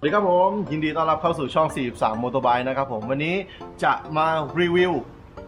สวัสดีครับผม ยินดีต้อนรับเข้าสู่ช่อง 43 m o t o b i k e นะครับผม วันนี้จะมารีวิว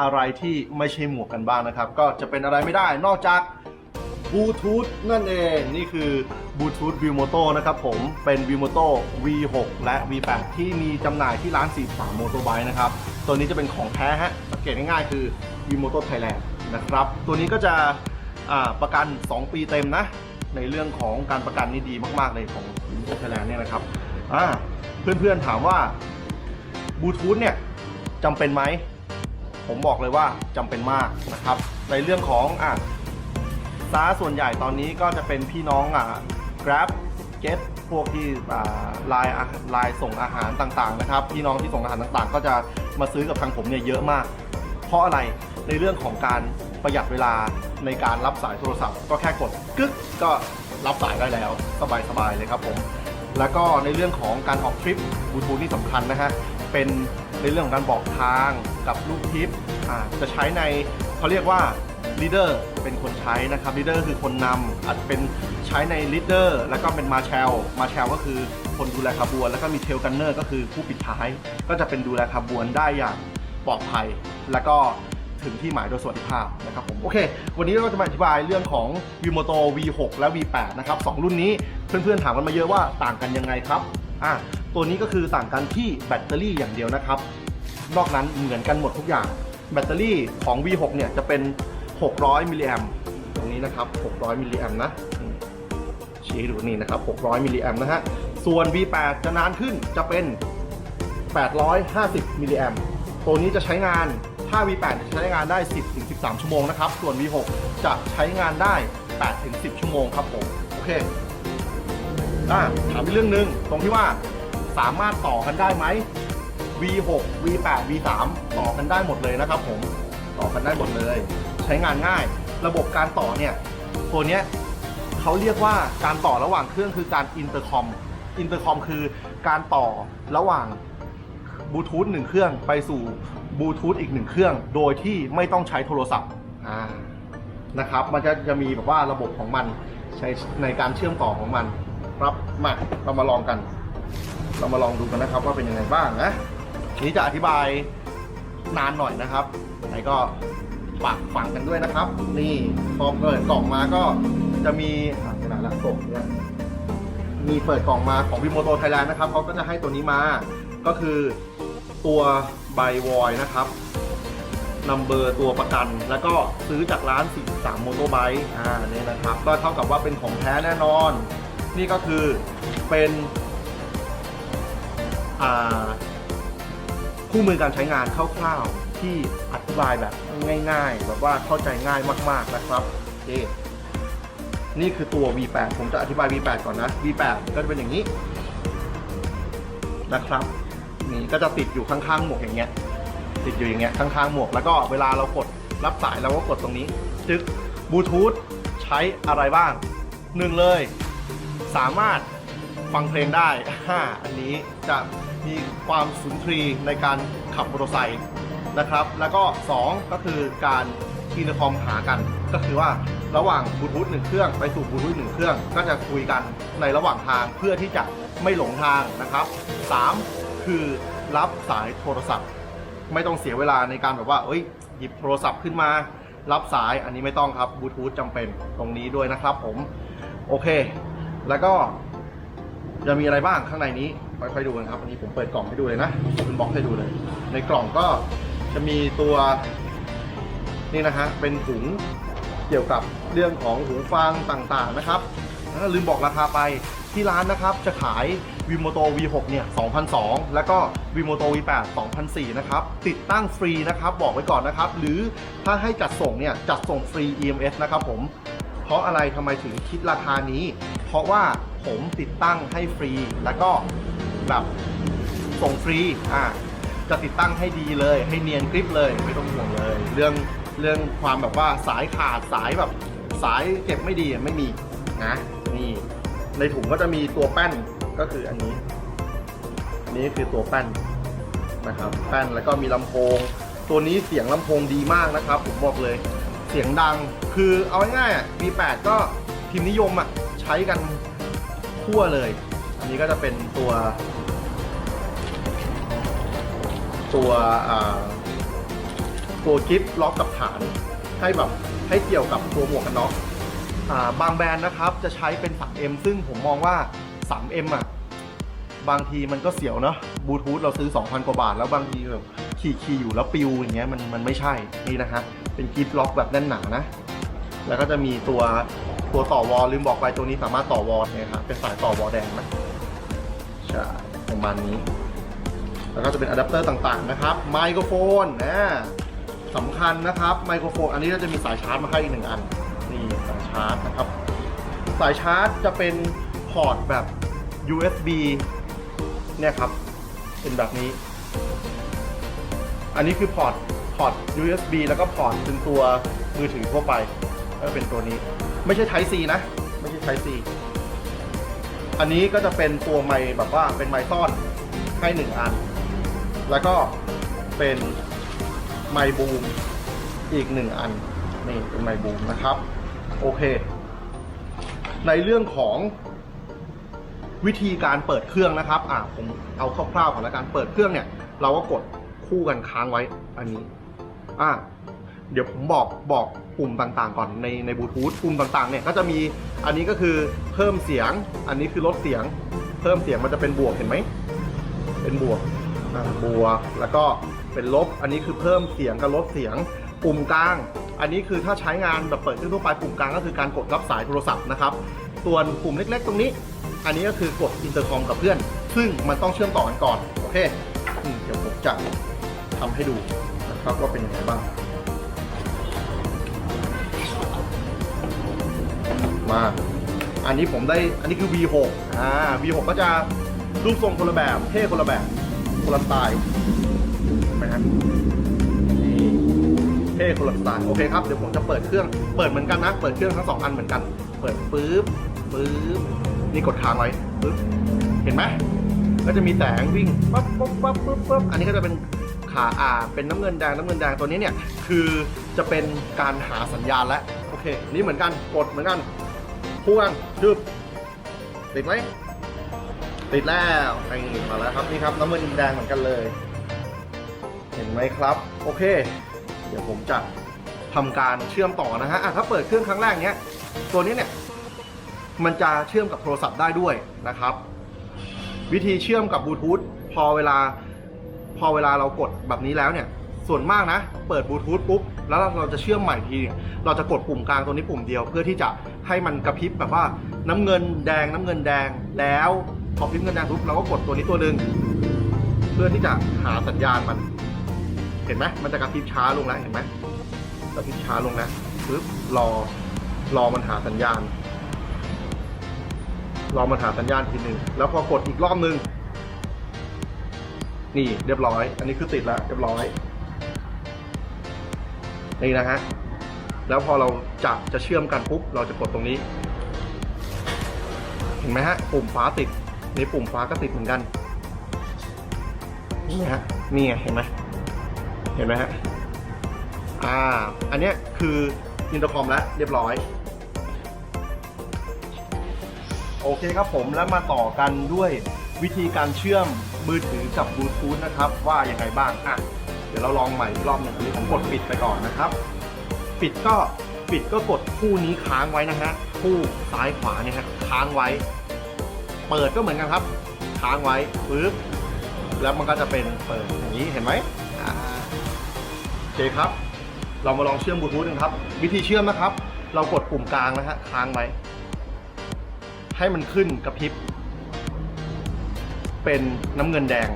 อะไรที่ไม่ใช่หมวกกันบ้างนะครับ ก็จะเป็นอะไรไม่ได้นอกจากบลูทูธนั่นเอง นี่คือบลูทูธวิวโมโตนะครับผมเป็นวิวโมโต V6 และ V8 ที่มีจำหน่ายที่ร้าน 43 m o t o b i k e นะครับ ตัวนี้จะเป็นของแท้ฮะสังเกตง่ายๆคือ v i m o t o Thailand นะครับ ตัวนี้ก็จะประกัน 2 ปีเต็มนะ ในเรื่องของการประกันนี่ดีมาก ๆ เลยของ v i m o t o Thailand เนี่ยนะครับ อ่าเพื่อนๆถามว่าบลูทูธเนี่ยจำเป็นไหม ผมบอกเลยว่าจำเป็นมากนะครับ ในเรื่องของอะซาส่วนใหญ่ตอนนี้ก็จะเป็นพี่น้องอะ Grab Get พวกที่อ่าไลน์ลน์ส่งอาหารต่างๆนะครับ พี่น้องที่ส่งอาหารต่างๆ ก็จะมาซื้อกับทางผมเนี่ยเยอะมาก เพราะอะไรในเรื่องของการประหยัดเวลาในการรับสายโทรศัพท์ ก็แค่กดกึ๊กก็รับสายได้แล้ว สบายๆเลยครับผม แล้วก็ในเรื่องของการออกทริปบูทูธที่สำคัญนะฮะเป็นในเรื่องของการบอกทางกับลูกทิปจะใช้ในเขาเรียกว่าลีดเดอร์เป็นคนใช้นะครับลีดเดอร์คือคนนำอาจจะเป็นใช้ในลีดเดอร์แล้วก็เป็นมาแชลมาแชลก็คือคนดูแลขบวน แล้วก็มีเทลกันเนอร์ก็คือผู้ปิดท้าย ก็จะเป็นดูแลขบวนได้อย่างปลอดภัย แล้วก็ถึงที่หมายโดยสวัสดิภาพนะครับผมโอเค วันนี้เราจะมาอธิบายเรื่องของ Vimoto V6 และ V8 นะครับสองรุ่นนี้ เพื่อนๆถามกันมาเยอะว่าต่างกันยังไงครับอะตัวนี้ก็คือต่างกันที่แบตเตอรี่อย่างเดียวนะครับ นอกนั้นเหมือนกันหมดทุกอย่าง แบตเตอรี่ของ V6 เนี่ยจะเป็น 600 มิลลิแอมตรงนี้นะครับ 600 มิลลิแอมนะชี้ดูนี่นะครับ 600 มิลลิแอมนะฮะ ส่วน V8 จะนานขึ้นจะเป็น 850 มิลลิแอมตัวนี้จะใช้งานถ้า V8 จะใช้งานได้ 10-13 ชั่วโมงนะครับ ส่วน V6 จะใช้งานได้ 8-10 ชั่วโมงครับผม โอเค อะถามอีกเรื่องหนึ่งตรงที่ว่าสามารถต่อกันได้ไหม V6 V8 V3 ต่อกันได้หมดเลยนะครับ ผมต่อกันได้หมดเลย ใช้งานง่าย ระบบการต่อเนี่ยตัวเนี้ยเขาเรียกว่าการต่อระหว่างเครื่องคือการอินเตอร์คอมอินเตอร์คอมคือการต่อระหว่างบลูทูธหนึ่งเครื่องไปสู่บลูทูธอีกหนึ่งเครื่อง โดยที่ไม่ต้องใช้โทรศัพท์อ่านะครับ มันจะจะมีแบบว่าระบบของมันใช้ในการเชื่อมต่อของมัน ครับมาเรามาลองกัน เรามาลองดูกันนะครับ ว่าเป็นยังไงบ้างนะนี้จะอธิบายนานหน่อยนะครับไหนก็ฝากฟังกันด้วยนะครับ นี่พอเปิดกล่องมาก็จะมีอ่าดละตกเนี่ยมีเปิดกล่องมาของวิโมโตไทยแลนด์นะครับเขาก็จะให้ตัวนี้มาก็คือตัวใบวอยนะครับนัมเบอร์ตัวประกัน แล้วก็ซื้อจากร้าน 43 โมโตไบค์อ่าเนี่ยนะครับ ก็เท่ากับว่าเป็นของแท้แน่นอน นี่ก็คือเป็นคู่มือการใช้งานคร่าวๆที่อธิบายแบบง่าย ๆ แบบว่าเข้าใจง่ายมากๆนะครับนี่นี่คือตัว V8 ผมจะอธิบาย V8 ก่อนนะ V8 ก็จะเป็นอย่างนี้นะครับ นี่ก็จะติดอยู่ข้างๆหมวกอย่างเงี้ย ติดอยู่อย่างเงี้ยข้างๆหมวกแล้วก็เวลาเรากดรับสายเราก็กดตรงนี้จึ๊กบลูทูธใช้อะไรบ้างหนึ่งเลย สามารถฟังเพลงได้อันนี้จะมีความสุนทรีในการขับมอเตอร์ไซค์นะครับ แล้วก็ 2 ก็คือการอินเตอร์คอมหากัน ก็คือว่าระหว่างบลูทูธหนึ่งเครื่องไปสู่บลูทูธหนึ่งเครื่อง ก็จะคุยกันในระหว่างทางเพื่อที่จะไม่หลงทางนะครับ 3 คือรับสายโทรศัพท์ ไม่ต้องเสียเวลาในการแบบว่าเอ้ยหยิบโทรศัพท์ขึ้นมา รับสายอันนี้ไม่ต้องครับบลูทูธจำเป็นตรงนี้ด้วยนะครับผม โอเค แล้วก็จะมีอะไรบ้างข้างในนี้ค่อยๆดูกันครับอันนี้ผมเปิดกล่องให้ดูเลยนะเป็นบล็อกให้ดูเลย ในกล่องก็จะมีตัวนี่นะฮะเป็นถุงเกี่ยวกับเรื่องของหูฟังต่างๆนะครับลืมบอกราคาไปที่ร้านนะครับจะขาย Vimoto V6 เนี่ย2,002แล้วก็ Vimoto V8 2,004นะครับ ติดตั้งฟรีนะครับ บอกไว้ก่อนนะครับ หรือถ้าให้จัดส่งเนี่ย จัดส่งฟรี EMS นะครับผม เพราะอะไรทำไมถึงคิดราคานี้ เพราะว่าผมติดตั้งให้ฟรี แล้วก็แบบส่งฟรีอ่าจะติดตั้งให้ดีเลย ให้เนียนกริปเลยไม่ต้องห่วงเลย เรื่องเรื่องความแบบว่าสายขาดสายแบบสายเก็บไม่ดีไม่มีนะนี่ในถุงก็จะมีตัวแป้นก็คืออันนี้ อันนี้คือตัวแป้นนะครับแป้นแล้วก็มีลำโพง ตัวนี้เสียงลำโพงดีมากนะครับ ผมบอกเลย สียงดัง คือเอาง่ายๆอะ V8 ก็พิมพ์นิยมอะ ใช้กันทั่วเลย อันนี้ก็จะเป็นตัว ตัวตัวกิฟล็อกกับฐานให้แบบให้เกี่ยวกับตัวหมวกกันน็อกบางแบรนด์นะครับจะใช้เป็น 3M ซึ่งผมมองว่า 3M อะบางทีมันก็เสียวเนาะบลูทูธเราซื้อ 2,000 กว่าบาท แล้วบางทีแบบขี่ขี่อยู่แล้วปิวอย่างเงี้ยมันมันไม่ใช่นี่นะฮะ เป็นกิฟต์ล็อกแบบแน่นหนานะ แล้วก็จะมีตัวตัวต่อวอลลืมบอกไปตัวนี้สามารถต่อวอลเนี่ยครับเป็นสายต่อวอลแดงนะใช่ประมาณนี้ แล้วก็จะเป็นอะแดปเตอร์ต่างๆนะครับไมโครโฟนนะสำคัญนะครับไมโครโฟน อันนี้ก็จะมีสายชาร์จมาให้อีกหนึ่งอันนี่สายชาร์จนะครับ สายชาร์จจะเป็นพอร์ตแบบ USB เนี่ยครับ เป็นแบบนี้ อันนี้คือพอร์ต พอร์ต USB แล้วก็พอร์ตเป็นตัวมือถือทั่วไปก็เป็นตัวนี้ ไม่ใช่ Type C นะ ไม่ใช่ Type C อันนี้ก็จะเป็นตัวไมค์แบบว่าเป็นไมค์ซ่อนให้หนึ่งอัน แล้วก็เป็นไมค์บูมอีกหนึ่งอัน นี่เป็นไมค์บูมนะครับ โอเค ในเรื่องของวิธีการเปิดเครื่องนะครับ อ่าผมเอาคร่าวๆก่อนแล้วกัน เปิดเครื่องเนี่ย เราก็กดคู่กันค้างไว้ อันนี้ อ่าเดี๋ยวผมบอกบอกปุ่มต่างๆ ก่อนในในบลูทูธปุ่มต่างๆ เนี่ยก็จะมีอันนี้ก็คือเพิ่มเสียง อันนี้คือลดเสียง เพิ่มเสียงมันจะเป็นบวกเห็นไหมเป็นบวกอ่าบวกแล้วก็เป็นลบ อันนี้คือเพิ่มเสียงกับลดเสียง ปุ่มกลาง อันนี้คือถ้าใช้งานแบบเปิดเครื่องทั่วไปปุ่มกลางก็คือการกดรับสายโทรศัพท์นะครับส่วนปุ่มเล็กๆ ตรงนี้ อันนี้ก็คือกดอินเตอร์คอมกับเพื่อน ซึ่งมันต้องเชื่อมต่อกันก่อนโอเคเดี๋ยวผมจะทำให้ดู ครับว่าเป็นยังไงบ้าง มา อันนี้ผมได้ อันนี้คือ V6 อ่า V6 ก็จะรูปทรงคนละแบบ เท่คนละแบบคนละสไตล์นไหมฮะเท่คนละสไตล์โอเคครับ เดี๋ยวผมจะเปิดเครื่อง เปิดเหมือนกันนะ เปิดเครื่องทั้งสองอันเหมือนกัน เปิดปึ๊บปึ๊บนี่กดค้างไว้ปึ๊บ เห็นไหมก็จะมีแสงวิ่งปั๊บปั๊บปั๊บปั๊บปั๊บอันนี้ก็จะเป็น ขาอ่าเป็นน้ำเงินแดงน้ำเงินแดงตัวนี้เนี่ยคือจะเป็นการหาสัญญาณแล้วโอเค นี่เหมือนกันกดเหมือนกันคู่กันชึบติดไหมติดแล้วไอ้มาแล้วครับนี่ครับน้ำเงินแดงเหมือนกันเลย เห็นไหมครับ โอเค เดี๋ยวผมจะทำการเชื่อมต่อนะฮะอะถ้าเปิดเครื่องครั้งแรกเนี้ยตัวนี้เนี่ยมันจะเชื่อมกับโทรศัพท์ได้ด้วยนะครับ วิธีเชื่อมกับบลูทูธพอเวลา พอเวลาเรากดแบบนี้แล้วเนี่ยส่วนมากนะ เปิดบลูทูธปุ๊บ แล้วเราจะเชื่อมใหม่ทีเนี่ยเราจะกดปุ่มกลางตัวนี้ปุ่มเดียว เพื่อที่จะให้มันกระพริบแบบว่าน้ำเงินแดงน้ำเงินแดงแล้วพอพริบเงินแดงปุ๊บเราก็กดตัวนี้ตัวหนึ่งเพื่อที่จะหาสัญญาณมัน เห็นไหมมันจะกระพริบช้าลงแล้วเห็นไหมกระพริบช้าลงแล้วปุ๊บรอรอมันหาสัญญาณ รอมันหาสัญญาณทีหนึ่งแล้วพอกดอีกรอบนึง นี่เรียบร้อย อันนี้คือติดแล้วเรียบร้อย นี่นะฮะ แล้วพอเราจะจะเชื่อมกันปุ๊บ เราจะกดตรงนี้ เห็นไหมฮะ ปุ่มฟ้าติด นี่ปุ่มฟ้าก็ติดเหมือนกันนไหมฮะ นี่ไง เห็นไหม เห็นไหมฮะ อ่า อันเนี้ยคืออินเตอร์คอมแล้วเรียบร้อยโอเคครับผมแล้วมาต่อกันด้วย วิธีการเชื่อมมือถือกับบลูทูธนะครับ ว่าอยังไงบ้างอะเดี๋ยวเราลองใหม่อีกรอบหนึ่งอันนี้ผมกดปิดไปก่อนนะครับ ปิดก็ปิดก็กดคู่นี้ค้างไว้นะฮะคู่ซ้ายขวาเนี่ยฮะค้างไว้ เปิดก็เหมือนกันครับ ค้างไว้ปึ๊บแล้วมันก็จะเป็นเปิดอย่างนี้เห็นไหมโอเคครับ เรามาลองเชื่อมบลูทูธกันครับ วิธีเชื่อมนะครับ เรากดปุ่มกลางนะฮะค้างไว้ ให้มันขึ้นกระพริบ เป็นน้ำเงินแดง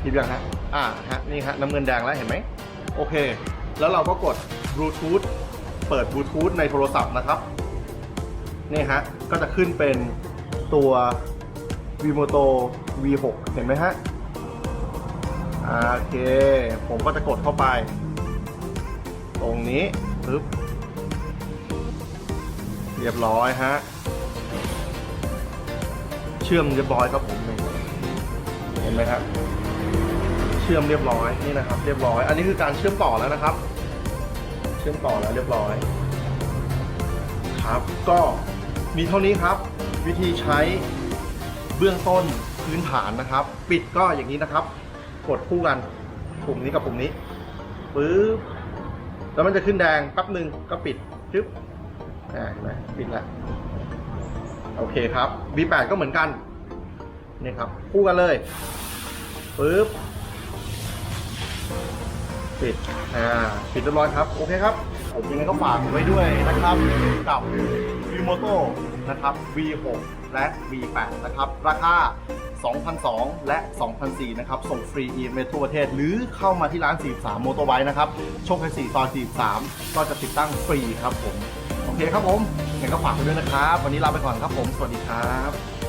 เห็นยังฮะ อ่าฮะนี่ฮะน้ำเงินแดงแล้วเห็นไหมโอเค แล้วเราก็กดบลูทูธเปิดบลูทูธในโทรศัพท์นะครับนี่ฮะก็จะขึ้นเป็นตัว Vimoto V6 เห็นไหมฮะโอเค ผมก็จะกดเข้าไป ตรงนี้ปึ๊บเรียบร้อยฮะ ชื่อมเรียบร้อยครับผมเห็นไหมครับเชื่อมเรียบร้อยนี่นะครับ เรียบร้อย อันนี้คือการเชื่อมต่อแล้วนะครับ เชื่อมต่อแล้วเรียบร้อย ครับ ก็มีเท่านี้ครับ วิธีใช้เบื้องต้นพื้นฐานนะครับ ปิดก็อย่างนี้นะครับ กดคู่กันปุ่มนี้กับปุ่มนี้ปึ๊บแล้วมันจะขึ้นแดงแป๊บหนึ่งก็ปิดจึ๊บอ่าเห็นไหมปิดแล้ว โอเคครับ V8 ก็เหมือนกันนี่ครับ คู่กันเลยปึ๊บปิดอ่าปิดเรียบร้อยครับ โอเคครับ ผมยังไงก็ฝากไว้ด้วยนะครับ กับ v i m o t o นะครับ V6 และ V8 นะครับ ราคา 2,002 และ 2,004นะครับ ส่งฟรี e m ทั่วประเทศ หรือเข้ามาที่ร้าน 43 m o t o b i k e นะครับ โชคชัย4ซอย43 ก็จะติดตั้งฟรีครับผม เคครับผมยังไงก็ฝากไปด้วยนะครับ วันนี้ลาไปก่อนครับผม สวัสดีครับ